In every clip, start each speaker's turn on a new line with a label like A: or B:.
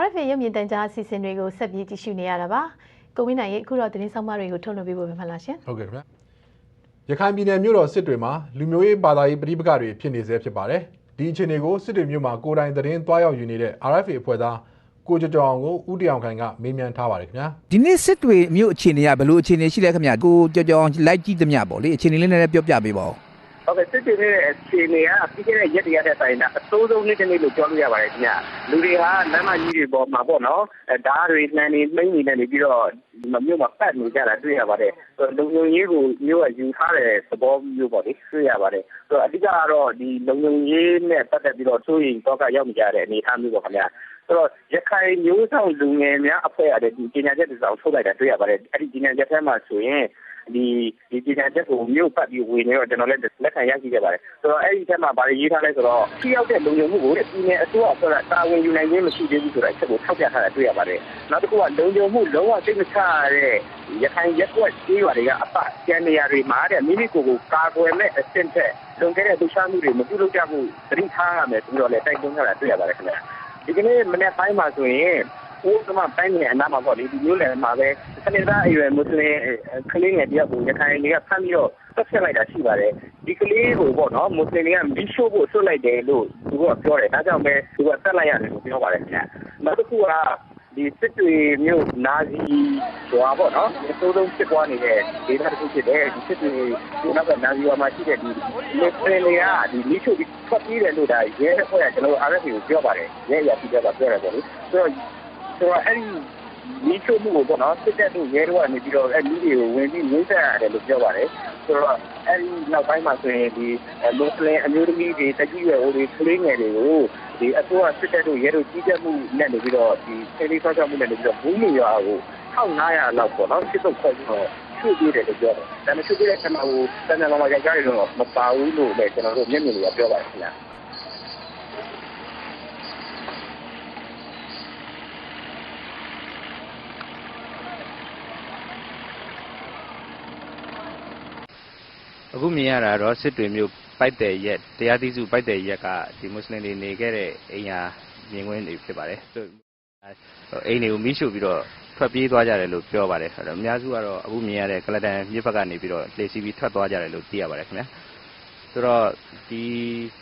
A: RFA ရုပ်မြင်သံကြားအစီအစဉ်တွေကိုဆက်ပြီးကြည့်ရှုနေရတာပါကိုဝင်းနိုင်ရဲ့အခုတော့သတင်းဆောင်မတွေကိုထုတ်လွှင့်ပေးဖို့ပဲမှန်လားရှင်
B: ဟုတ်ကဲ့ခင်ဗျာရခိုင်ပြည်နယ်မြို့တော်စစ်တွေမှာလူမျိုးရေးဘာသာရေးပဋိပက္ခတွေဖြစ်နေဆဲဖြစ်ပါတယ်ဒီအခြေအနေကိုစစ်တွေမြို့မှာကိုယ်တိုင်သတင်းတွားရောက်ယူနေတဲ့ RFA အဖွဲ့သားကိုကျော်ကျော်အောင်ကိုဦးတရောင်ခိုင်ကမေးမြန်းထားပါတယ်ခင်ဗျာ
C: ဒီနေ့စစ်တွေမြို့အခြေအနေကဘယ်လိုအခြေအနေရှိလဲခင်ဗျာကိုကြော်ကြော်လိုက်ကြည့်သမျှပေါ့လေအခြေအနေလေးနည်းနည်းပြောပြပေးပါဦး
D: ဟုတ်ကဲ့စစ်တေနဲ့အခြေအနေကပြီးခဲ့တဲ့ရက်တရတဲ့တိုင်းတာအစိုးဆုံးနေ့တစ်နေ့လို့ပြောလို့ရပါတယ်ခင်ဗျလူတွေဟာလမ်းမကြီးတွေပေါ်မှာပေါ့နော်အဲဓာတ်တွေနှမ်းနေနှိမ့်နေနေပြီးတော့ဒီမြို့မှာပတ်နေကြတာတွေ့ရပါတယ်လုံုံရေးကိုမြို့ကယူထားတဲ့သဘောမျိုးပေါ့လေတွေ့ရပါတယ်ဆိုတော့အဓိကကတော့ဒီလုံုံရေးနဲ့ပတ်သက်ပြီးတော့စိုးရင်တော့ကရောက်နေကြတဲ့အနေအထားမျိုးပေါ့ခင်ဗျဆိုတော့ရခိုင်မျိုးဆောင်လူငယ်များအဖွဲ့အရတဲ့ဒီပညာချက်တစ်စောင်ထုတ်လိုက်တာတွေ့ရပါတယ်အဲ့ဒီပညာချက်ထဲမှာဆိုရင် ဒီဒီပညာချက်ကိုမြို့ပတ်ပြီးဝင်နေတော့ကျွန်တော်လည်းလက်ခံရရှိခဲ့ပါတယ်ဆိုတော့အဲ့ဒီထဲမှာဗာရေးထားလဲဆိုတော့ထိရောက်တဲ့လုံခြုံမှုကိုပြည်နယ်အစိုးရဆိုတာတာဝန်ယူနိုင်ခြင်းမရှိသေးဘူးဆိုတာအချက်ကိုထောက်ပြထားတာတွေ့ရပါတယ်နောက်တစ်ခုကလုံခြုံမှုလုံးဝစိတ်မချရတဲ့ရခိုင်ရက်ွက်ကြီးရွာတွေကအပကျန်နေရာတွေမှာတဲ့မိမိကိုယ်ကိုကာကွယ်မဲ့အဆင့်ထက်လုံခဲ့တဲ့ဒုက္ခမှုတွေမပြုလုပ်ကြဘူးသတိထားရမယ်ပြီးတော့လည်းတိုက်တွန်းထားတာတွေ့ရပါတယ်ခင်ဗျာဒီကနေ့မနေ့ပိုင်းမှာဆိုရင် ဦးကမပိုင်းနေအနားမှာပေါ့လေဒီမျိုးလည်းမှာပဲစနေသားအရွယ်မွတ်စလင်ကလေးငယ်တယောက်ကိုရခိုင်တွေကဖမ်းပြီးတော့ဆက်ဆက်လိုက်တာရှိပါတယ်ဒီကလေးကိုပေါ့နော်မွတ်စလင်တွေကမီးရှို့ဖို့ဆွတ်လိုက်တယ်လို့သူကပြောတယ်ဒါကြောင့်ပဲသူကဆက်လိုက်ရတယ်လို့ပြောပါတယ်ခင်ဗျနောက်တစ်ခုကဒီစစ်တွေမြို့နာစီဟွာပေါ့နော်အစိုးဆုံးဖြစ်သွားနေတဲ့ဒေသတစ်ခုဖြစ်တယ်ဒီစစ်တွေဒီနောက်ကနာစီဟွာမှာရှိတဲ့ဒီလေပင်တွေကဒီမီးရှို့ပြီးထွက်ပြေးတယ်လို့ဒါရဲအဖွဲ့ကကျွန်တော် RFA ကိုပြောပါတယ်ရဲရပြည်ကပြောတယ်ပေါ့လေဆိုတော့ ဆိုတော့အဲ့ဒီမိချို့မှုကိုပေါ့နော်စစ်တပ်တို့ရဲတို့ကနေပြီးတော့အဲ့ဒီတွေကိုဝင်ပြီးငိမ့်ဆက်ရတယ်လို့ပြောပါတယ်ဆိုတော့အဲ့ဒီနောက်ပိုင်းမှာဆိုရင်ဒီမွတ်စလင်အမျိုးသမီးတွေတကြီးရွယ်အိုတွေကလေးငယ်တွေကိုဒီအစိုးရစစ်တပ်တို့ရဲတို့ကြီးကြပ်မှုနဲ့နေပြီးတော့ဒီဆေးလေးဆောက်ရှောက်မှုနဲ့နေပြီးတော့ဘူးမီရွာကို1500လောက်ပေါ့နော်စစ်တုပ်ခေါ်ပြီးတော့ချွတ်ပြေးတယ်လို့ပြောတယ်ဒါပေမဲ့ချွတ်ပြေးတဲ့ခါမှာဟိုတန်တန်လောင်လောင်ကြောက်ကြရတော့မပါဘူးလို့လည်းကျွန်တော်တို့မျက်မြင်တွေကပြောပါတယ်ခင်ဗျာ
E: အခုမြင်ရတာတော့စစ်တွေမျိုးပိုက်တယ်ရက်တရားသီးစုပိုက်တယ်ရက်ကဒီမွတ်စလင်တွေနေခဲ့တဲ့အိမ်ယာမြင်ကွင်းတွေဖြစ်ပါတယ်သူအိမ်တွေကိုမိရှုပြီးတော့ထွက်ပြေးသွားကြတယ်လို့ပြောပါတယ်အဲ့တော့အများစုကတော့အခုမြင်ရတဲ့ကလတန်မြစ်ဘက်ကနေပြီးတော့လေစီပြီးထွက်သွားကြတယ်လို့သိရပါတယ်ခင်ဗျာဆိုတော့ဒီ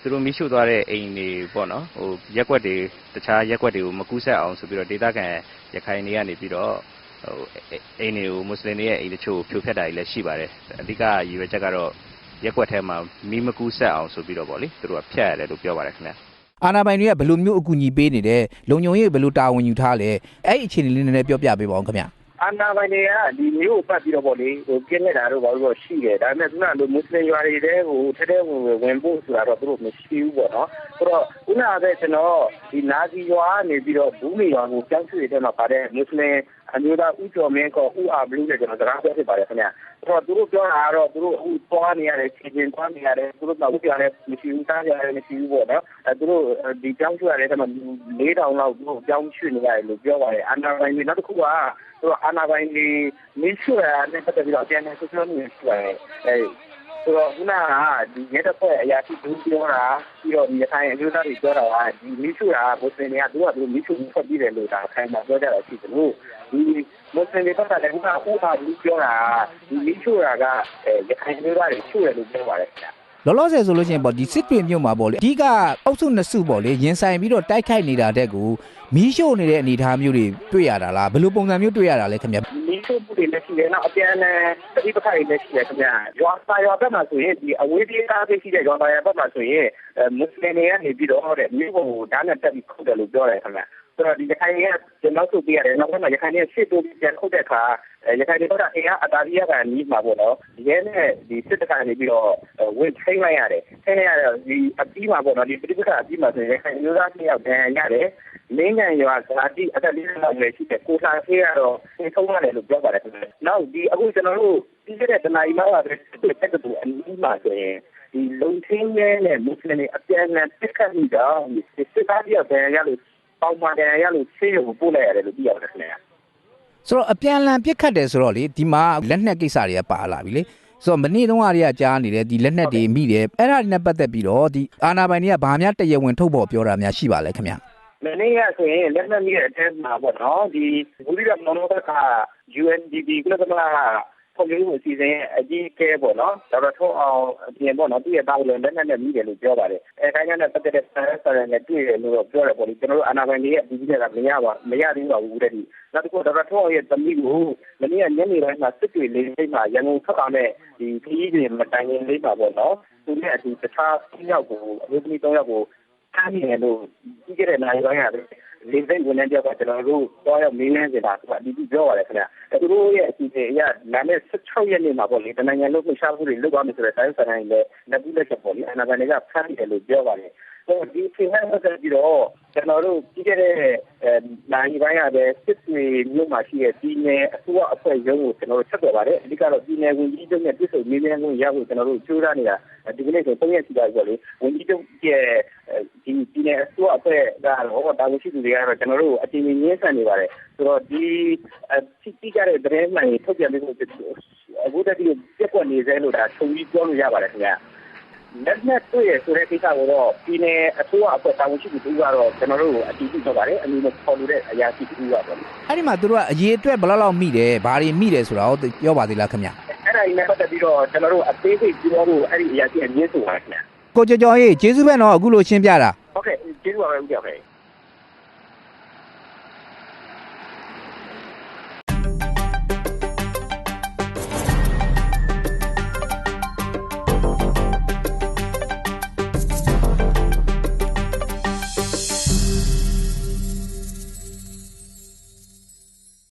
E: သူတို့မိရှုသွားတဲ့အိမ်တွေပေါ့နော်ဟိုရက်ွက်တွေတခြားရက်ွက်တွေကိုမကူးဆက်အောင်ဆိုပြီးတော့ဒေသခံရခိုင်တွေကနေပြီးတော့ဟို အိမ်တွေကိုမွတ်စလင်တွေရဲ့အိမ်တချို့ဖြိုဖျက်တာတွေလည်းရှိပါတယ်အဓိကရည်ရွယ်ချက်ကတော့ရက်ွက်ထဲမှာမီးမကူးဆက်အောင်ဆိုပြီးတော့ဗောလေသူတို့ကဖျက်ရတယ်လို့ပြောပါတယ်ခင်ဗျာ
C: အာနာပိုင်တွေကဘယ်လိုမျိုးအကူအညီပေးနေတယ်လုံခြုံရေးဘယ်လိုတာဝန်ယူထားလဲအဲ့ဒီအခြေအနေလေးနည်းနည်းပြောပြပေးပါဦးခင်ဗျာ
D: အာနာပိုင်တွေကဒီမျိုးကိုပတ်ပြီးတော့ပေါ့လေဟိုပြင်းနေတာတော့ဘာလို့ရှိတယ်ဒါပေမဲ့ခုနကလိုမွတ်စလင်ရွာတွေတဲဟိုထဲထဲဝင်ဝင်ဖို့ဆိုတာတော့သူတို့မရှိဘူးပေါ့နော်ဆိုတော့ခုနကပဲကျွန်တော်ဒီနာစီရွာကနေပြီးတော့ဘူးမီရွာကိုကြောင်းရွှေ့တဲ့မှာပါတဲ့မွတ်စလင် အမျိုးသားဦးကျော်မင်းကောဦးအာဘလူးနဲ့ကျွန်တော်စကားပြောဖြစ်ပါတယ်ခင်ဗျာဆိုတော့သူတို့ပြောတာကတော့သူတို့အခုသွားနေရတယ်ချင်းချင်းသွားနေရတယ်သူတို့တော့ဥပြရတယ်မရှိဘူးတားရတယ်မရှိဘူးပေါ့နော်အဲသူတို့ဒီကြောင်းရွှေ့ရတဲ့ထဲမှာ၄တောင်လောက်သူတို့ကြောင်းရွှေ့နေရတယ်လို့ပြောပါတယ်အာနာပိုင်တွေနောက်တစ်ခုကသူတို့အာနာပိုင်တွေမင်းဆွဲရတဲ့ပတ်သက်ပြီးတော့ပြန်နေဆွဆွနေရှိပါတယ်အဲ ဆိုတော့ခုနကဒီရက်တဲ့ဖွဲ့အရာရှိသူပြောတာပြီးတော့ဒီရခိုင်အမျိုးသားတွေပြောတာကဒီမင်းဆွဲတာဘုစင်တွေကသူကသူမင်းဆွဲဖတ်ပြီးတယ်လို့ဒါခိုင်မှာပြောကြတာရှိတယ်လို့ဒီမွတ်စလင်တွေပတ်သက်လည်းခုနကဥပါဘူးပြောတာဒီမင်းဆွဲတာကအဲရခိုင်အမျိုးသားတွေဆွဲတယ်လို့ပြောပါတယ်ခင်ဗျာ
C: လောလောဆယ်ဆိုလို့ရှိရင်ပေါ့ဒီစစ်တွေမြို့မှာပေါ့လေအဓိကအုပ်စုနှစ်စုပေါ့လေရင်ဆိုင်ပြီးတော့တိုက်ခိုက်နေတာတဲ့ကို မီးရှို့နေတဲ့အနေအထားမျိုးတွေတွေ့ရတာလားဘယ်လိုပုံစံမျိုးတွေ့ရတာလဲခင်ဗျာ
D: မီးရှို့မှုတွေလည်းရှိတယ်နောက်အပြန်အလှန်တတိပခါတွေလည်းရှိတယ်ခင်ဗျာရွာစာရွာဘက်မှာဆိုရင်ဒီအဝေးပြေးကားတွေရှိတဲ့ရွာစာရွာဘက်မှာဆိုရင်မွတ်စလင်တွေကနေပြီးတော့တဲ့မြို့ပေါ်ကိုဓာတ်နဲ့တက်ပြီးခုတ်တယ်လို့ပြောတယ်ခင်ဗျာ ဆိုတော့ဒီရခိုင်ကကျွန်တော်ဆိုပြရတယ်နောက်ပိုင်းမှာရခိုင်ရဲ့ရှစ်တို့ပြန်ခုတ်တဲ့အခါရခိုင်တွေတော့အင်အားအတားရီးရကနီးမှာပေါ့နော်ရဲနဲ့ဒီစစ်တကနေပြီးတော့ဝင်ထိန်းလိုက်ရတယ်ထိန်းလိုက်ရတော့ဒီအပြီးမှာပေါ့နော်ဒီပြိပခါအပြီးမှာဆိုရင်ရခိုင်မျိုးသားတစ်ယောက်ဒဏ်ရာရတယ်လင်းကန်ရွာဇာတိအသက်၄လောက်ပဲရှိတယ်ကိုစာဖေးကတော့သိဆုံးရတယ်လို့ပြောပါတယ်ခင်ဗျနောက်ဒီအခုကျွန်တော်တို့ပြီးခဲ့တဲ့တနာရီမှပဲစစ်တပ်ကအနီးမှာဆိုရင်ဒီလုံချင်းရဲနဲ့မွတ်စလင်တွေအပြန်အလှန်တစ်ခတ်ပြီးတော့ဒီစစ်သားကြီးကဒဏ်ရာရလို့ ပေါင်မှန်တယ်ရလို့ဆေးရုံပို့လိုက်ရတယ်လို့သိရတယ်ခင်ဗျာ
C: ဆိုတော့အပြန်အလှန်ပြစ်ခတ်တယ်ဆိုတော့လေဒီမှာလက်နက်ကိစ္စတွေကပါလာပြီလေဆိုတော့မနေ့တုန်းကတည်းကကြားနေတယ်ဒီလက်နက်တွေမိတယ်အဲ့ဒါတွေနဲ့ပတ်သက်ပြီးတော့ဒီအာနာပိုင်တွေကဘာများတရားဝင်ထုတ်ဖို့ပြောတာများရှိပါလဲခင်ဗျာ
D: မနေ့ကဆိုရင်လက်မှတ်မိတဲ့အထက်မှာပေါ့နော်ဒီဘူရီရမနောဘက UNDP ကုလသမဂ္ဂ ဖွဲ့စည်းမှုအစီအစဉ်အကြီးအကဲပေါ့နော်ဒေါက်တာထွန်းအောင်အပြင်ပေါ့နော်သူ့ရဲ့တာဝန်လက်နက်နဲ့မိတယ်လို့ပြောပါတယ်အဲဒါကြောင့်လည်းပတ်သက်တဲ့ဆရာဆရာနဲ့တွေ့တယ်လို့ပြောတယ်ပေါ့လေကျွန်တော်တို့အာနာပိုင်တွေရဲ့အပြီးကမရပါမရသေးပါဘူးတဲ့ဒီနောက်တစ်ခုဒေါက်တာထွန်းအောင်ရဲ့သမီးကိုမနေ့ကညနေပိုင်းမှာစစ်တွေလေးစိတ်မှာရန်ကုန်ထွက်အောင်တဲ့ဒီခရီးတွေမတိုင်ခင်လေးပါပေါ့နော်သူနဲ့အတူတခြား၃ယောက်ကိုအမျိုးသမီး၃ယောက်ကိုဖမ်းနေတယ်လို့ပြီးခဲ့တဲ့နိုင်ပိုင်းရတယ် လေးစိတ်ဝန်ထမ်းတယောက်ကကျွန်တော်တို့တော့ရောက်မေးမြန်းနေတာသူကအဒီပြောပါတယ်ခင်ဗျ။သူတို့ရဲ့အစီအစဉ်အရနာမည်16ရက်နေ့မှာပေါ့လေတနိုင်ငံလုံးလှုပ်ရှားမှုတွေလုပ်ပါမယ်ဆိုတဲ့တိုင်းဆိုင်လည်းလက်ပြီးလက်ချက်ပေါ့လေအနာဂတ်တွေကဖမ်းနေတယ်လို့ပြောပါတယ်။ဟိုဒီချိန်မှာဆက်ပြီးတော့ကျွန်တော်တို့ပြီးခဲ့တဲ့အဲနိုင်ပိုင်းရတဲ့စစ်တွေမြို့မှာရှိတဲ့ပြည်နယ်အစိုးရအဖွဲ့ရုံးကိုကျွန်တော်တို့ဆက်သွယ်ပါတယ်။အဓိကတော့ပြည်နယ်ဝန်ကြီးချုပ်နဲ့တွေ့ဆုံမေးမြန်းခွင့်ရဖို့ကျွန်တော်တို့ကြိုးစားနေတာဒီကနေ့ဆို3ရက်ရှိပါပြီပေါ့လေ။ဝန်ကြီးချုပ်ရဲ့ ဒီပြည်နယ်အစိုးရအဖွဲ့ကတော့တာဝန်ရှိသူတွေကတော့ကျွန်တော်တို့အချိန်ကြီးရင်းဆန်နေပါတယ်ဆိုတော့ဒီတိကျတဲ့သတင်းမှန်ကိုထုတ်ပြန်ပြီးအခုတည်းကပြက်ကွက်နေသေးလို့ဒါခြုံပြီးပြောလို့ရပါတယ်ခင်ဗျာလက်နဲ့တွေ့ရဆိုတဲ့ကိစ္စကိုတော့ပြည်နယ်အစိုးရအဖွဲ့တာဝန်ရှိသူတို့ကတော့ကျွန်တော်တို့အတည်ပြုထားပါတယ်အမည်မဖော်လို့တဲ့အရာရှိသူကပေါ့လေ
C: အဲ့ဒီမှာသူတို့ကအရေးအတွက်ဘယ်လောက်လောက်မိတယ်ဘာတွေမိတယ်ဆိုတာကိုပြောပါသေးလားခင်ဗျ
D: အဲ့ဒါကြီးနဲ့ပတ်သက်ပြီးတော့ကျွန်တော်တို့အသေးစိတ်ပြောဖို့အဲ့ဒီအရာရှိအမြင့်ဆိုပါခင်ဗျာ
C: ကိုကျော်ကျော်ရေးကျေးဇူးပဲနော်အခုလိုရှင်းပြတာ
D: ဟုတ်ကဲ့ကျေးဇူးပါပဲဦးကျော်ခင်